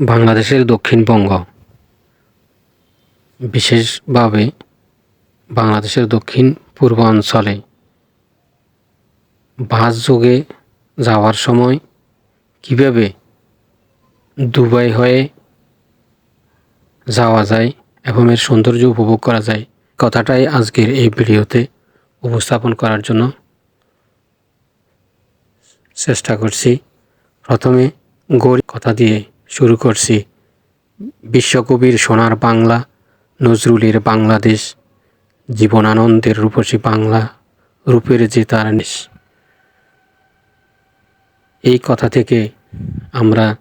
বাংলাদেশের দক্ষিণবঙ্গ। বিশেষভাবে বাংলাদেশের দক্ষিণ পূর্বাঞ্চলে বাস যোগে যাওয়ার সময় কীভাবে দুবাই হয়ে যাওয়া যায় এবং এর সৌন্দর্য উপভোগ করা যায়, কথাটাই আজকের এই ভিডিওতে উপস্থাপন করার জন্য চেষ্টা করছি। প্রথমে গরিব কথা দিয়ে শুরু করছি। বিশ্বকবির সোনার বাংলা, নজরুলের বাংলাদেশ, জীবনানন্দের রূপসী বাংলা, রূপের যে তার এই কথা থেকে আমরা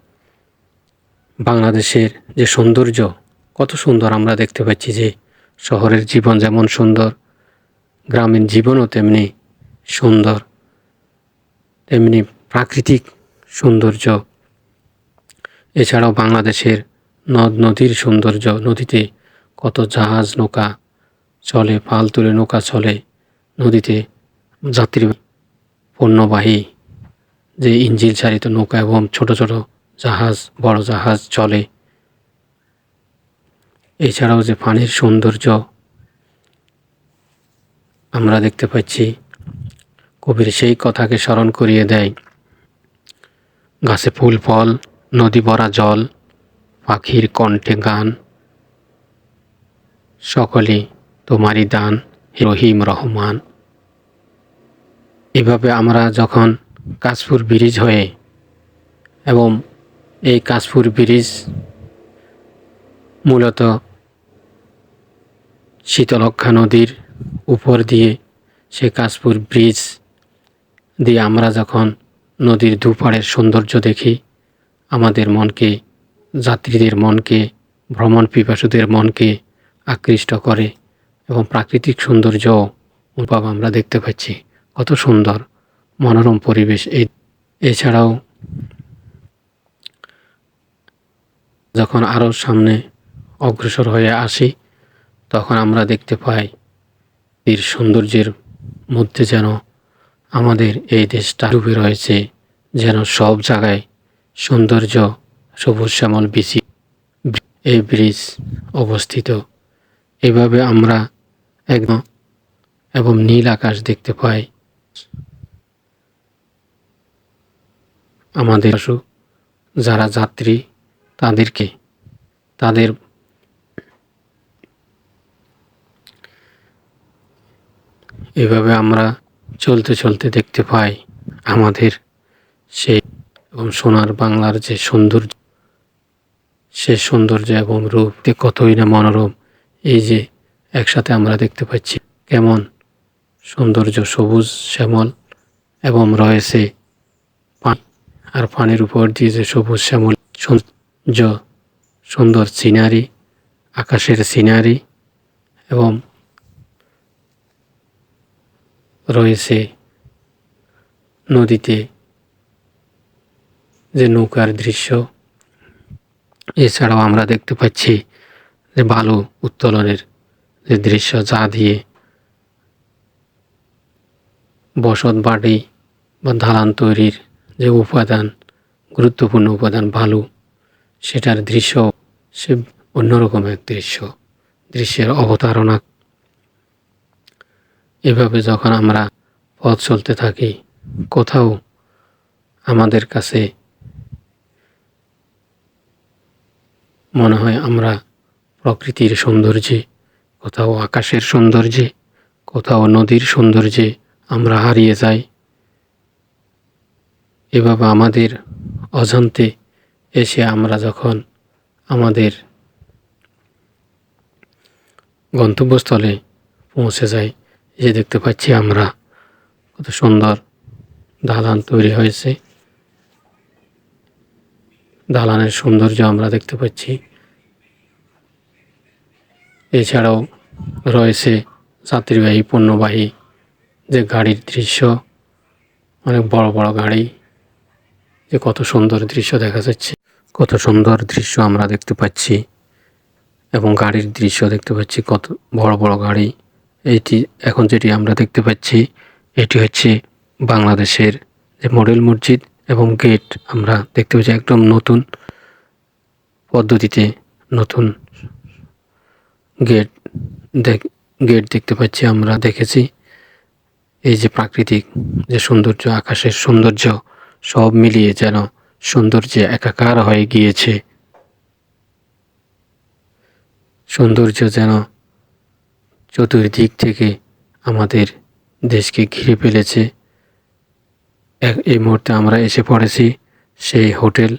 বাংলাদেশের যে সৌন্দর্য, কত সুন্দর আমরা দেখতে পাচ্ছি যে শহরের জীবন যেমন সুন্দর, গ্রামীণ জীবনও তেমনি সুন্দর, তেমনি প্রাকৃতিক সৌন্দর্য এছাড়াও বাংলাদেশের নদ নদীর সৌন্দর্য, নদীতে কত জাহাজ নৌকা চলে, পাল তুলে নৌকা চলে, নদীতে যাত্রী পণ্যবাহী যে ইঞ্জিল চালিত নৌকা এবং ছোট ছোট জাহাজ, বড় জাহাজ চলে। এছাড়াও যে পানির সৌন্দর্য আমরা দেখতে পাচ্ছি, কবির সেই কথাকে স্মরণ করিয়ে দেয়। গাছে ফুল, ফল নদী ভরা জল, পাখির কণ্ঠে গান। সকলে তোমারই দান, রহিম রহমান। এভাবে আমরা যখন কাশপুর ব্রিজ হয়ে এবং এই কাশপুর ব্রিজ মূলত শীতলক্ষা নদীর উপর দিয়ে সে কাশপুর ব্রিজ দিয়ে আমরা যখন নদীর দুপাড়ের সৌন্দর্য দেখি আমাদের মনকে, যাত্রীদের মনকে, ভ্রমণ পিপাসুদের মনকে আকৃষ্ট করে এবং প্রাকৃতিক সৌন্দর্য অনুভব আমরা দেখতে পাচ্ছি। কত সুন্দর, মনোরম পরিবেশ এই। এছাড়াও যখন আরও সামনে অগ্রসর হয়ে আসি, তখন আমরা দেখতে পাই এর সৌন্দর্যের মধ্যে যেন আমাদের এই দেশটা ডুবে রয়েছে, যেন সব জায়গায় সৌন্দর্য সবুজ শ্যামল বিচি এই ব্রিজ অবস্থিত। এভাবে আমরা একদম এবং নীল আকাশ দেখতে পাই। আমাদের যারা যাত্রী, তাদেরকে, তাদের এভাবে আমরা চলতে চলতে দেখতে পাই আমাদের সেই এবং সোনার বাংলার যে সৌন্দর্য, সে সৌন্দর্য এবং রূপ কতই না মনোরম, এই যে একসাথে আমরা দেখতে পাচ্ছি কেমন সৌন্দর্য, সবুজ শ্যামল এবং রয়েছে পানি আর পানির উপর দিয়ে যে সবুজ শ্যামল, সৌন্দর্য, সুন্দর সিনারি, আকাশের সিনারি এবং রয়েছে নদীতে যে নৌকার দৃশ্য। এছাড়াও আমরা দেখতে পাচ্ছি যে বালু উত্তোলনের যে দৃশ্য, যা দিয়ে বসত বাড়ি বা দালান তৈরির যে উপাদান, গুরুত্বপূর্ণ উপাদান বালু, সেটার দৃশ্য সে অন্যরকম এক দৃশ্য, দৃশ্যের অবতারণা। এভাবে যখন আমরা পথ চলতে থাকি, কোথাও আমাদের কাছে মনে হয় আমরা প্রকৃতির সৌন্দর্যে, কোথাও আকাশের সৌন্দর্যে, কোথাও নদীর সৌন্দর্যে আমরা হারিয়ে যাই। এভাবে আমাদের অজান্তে এসে আমরা যখন আমাদের গন্তব্যস্থলে পৌঁছে যাই, যে দেখতে পাচ্ছি আমরা, কত সুন্দর দালান তৈরি হয়েছে। দালানের সৌন্দর্য আমরা দেখতে পাচ্ছি। এছাড়াও রয়েছে যাত্রীবাহী, পণ্যবাহী যে গাড়ির দৃশ্য, অনেক বড় বড় গাড়ি, যে কত সুন্দর দৃশ্য দেখা যাচ্ছে। কত সুন্দর দৃশ্য আমরা দেখতে পাচ্ছি এবং গাড়ির দৃশ্য দেখতে পাচ্ছি, কত বড় বড় গাড়ি। এইটি এখন যেটি আমরা দেখতে পাচ্ছি, এটি হচ্ছে বাংলাদেশের যে মডেল মসজিদ। এবং গেট আমরা দেখতে পাচ্ছি একদম নতুন পদ্ধতিতে নতুন গেট দেখ গেট দেখতে পাচ্ছি আমরা, দেখেছি। এই যে প্রাকৃতিক যে সৌন্দর্য, আকাশের সৌন্দর্য সব মিলিয়ে যেন সৌন্দর্যে একাকার হয়ে গিয়েছে। সৌন্দর্য যেন চতুর্দিক থেকে আমাদের দেশকে ঘিরে ফেলেছে। এই মুহূর্তে আমরা এসে পড়েছি সেই হোটেল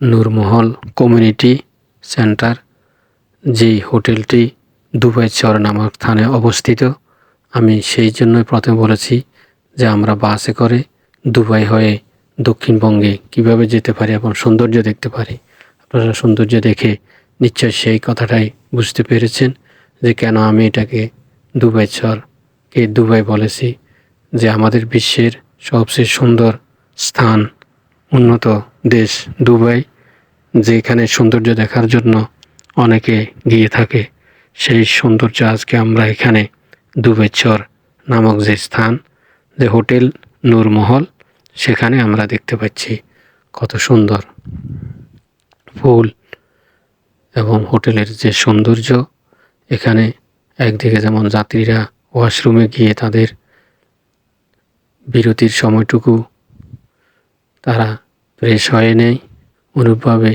নূরমহল কমিউনিটি সেন্টার। যেই হোটেলটি দুবাই চর নামক স্থানে অবস্থিত। আমি সেই জন্যই প্রথমে বলেছি যে আমরা বাসে করে দুবাই হয়ে দক্ষিণবঙ্গে কীভাবে যেতে পারি এবং সৌন্দর্য দেখতে পারি। আপনারা সৌন্দর্য দেখে নিশ্চয় সেই কথাটাই বুঝতে পেরেছেন যে কেন আমি এটাকে দুবাই চরকে দুবাই বলেছি। যে আমাদের বিশ্বের সবচেয়ে সুন্দর স্থান, উন্নত দেশ দুবাই, যেখানে সৌন্দর্য দেখার জন্য অনেকে গিয়ে থাকে। সেই সৌন্দর্য আজকে আমরা এখানে দুবাই চর নামক যে স্থান, যে হোটেল নূরমহল সেখানে আমরা দেখতে পাচ্ছি কত সুন্দর ফুল এবং হোটেলের যে সৌন্দর্য। এখানে একদিকে যেমন যাত্রীরা ওয়াশরুমে গিয়ে তাদের বিরতির সময়টুকু তারা ফ্রেশ হয়ে নেয়। অনুরূপভাবে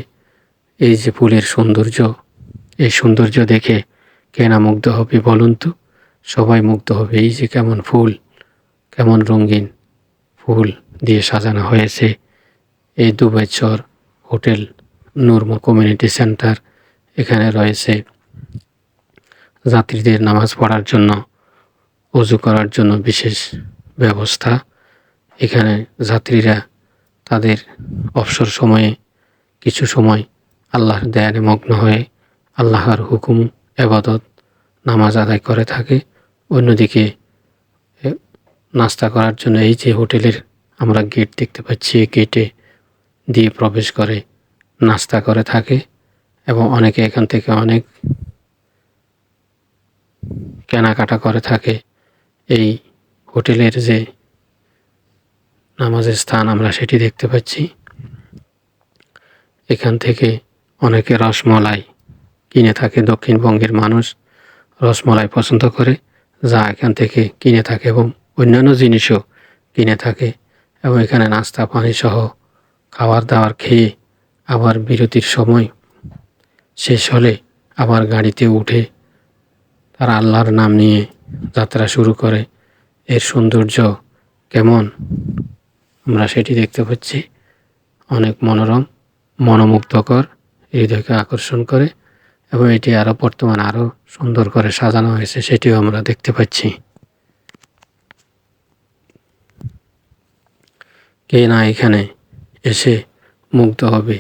এই যে ফুলের সৌন্দর্য, এই সৌন্দর্য দেখে কেনা মুগ্ধ হবে বলুন তো? সবাই মুগ্ধ হবে। এই যে কেমন ফুল, কেমন রঙিন ফুল দিয়ে সাজানো হয়েছে। এই Dubai Char hotel Nuram community centre এখানে রয়েছে। যাত্রীদের নামাজ পড়ার জন্য, অজু করার জন্য বিশেষ ব্যবস্থা। এখানে যাত্রীরা তাদের অবসর সময়ে কিছু সময় আল্লাহর দেয়ানে মগ্ন হয়ে আল্লাহর হুকুম, এবাদত, নামাজ আদায় করে থাকে। অন্যদিকে নাস্তা করার জন্য এই যে হোটেলের আমরা গেট দেখতে পাচ্ছি গেটে দিয়ে প্রবেশ করে নাস্তা করে থাকে এবং অনেকে এখান থেকে অনেক কেনাকাটা করে থাকে। এই হোটেলের যে নামাজের স্থান আমরা সেটি দেখতে পাচ্ছি। এখান থেকে অনেকে রসমলাই কিনে থাকে, দক্ষিণবঙ্গের মানুষ রসমলাই পছন্দ করে, যা এখান থেকে কিনে থাকে এবং অন্যান্য জিনিসও কিনে থাকে এবং এখানে নাস্তা, পানি সহ খাবার দাবার খেয়ে আবার বিরতির সময় শেষ হলে আবার গাড়িতে উঠে তারা আল্লাহর নাম নিয়ে যাত্রা শুরু করে। এর সৌন্দর্য কেমন? আমরা সেটি দেখতে পাচ্ছি। অনেক মনোরম, মনোমুগ্ধকর হৃদয়কে আকর্ষণ করে এবং এটি আরও বর্তমান আরও সুন্দর করে সাজানো হয়েছে, সেটিও আমরা দেখতে পাচ্ছি। কে না এখানে এসে মুগ্ধ হবে?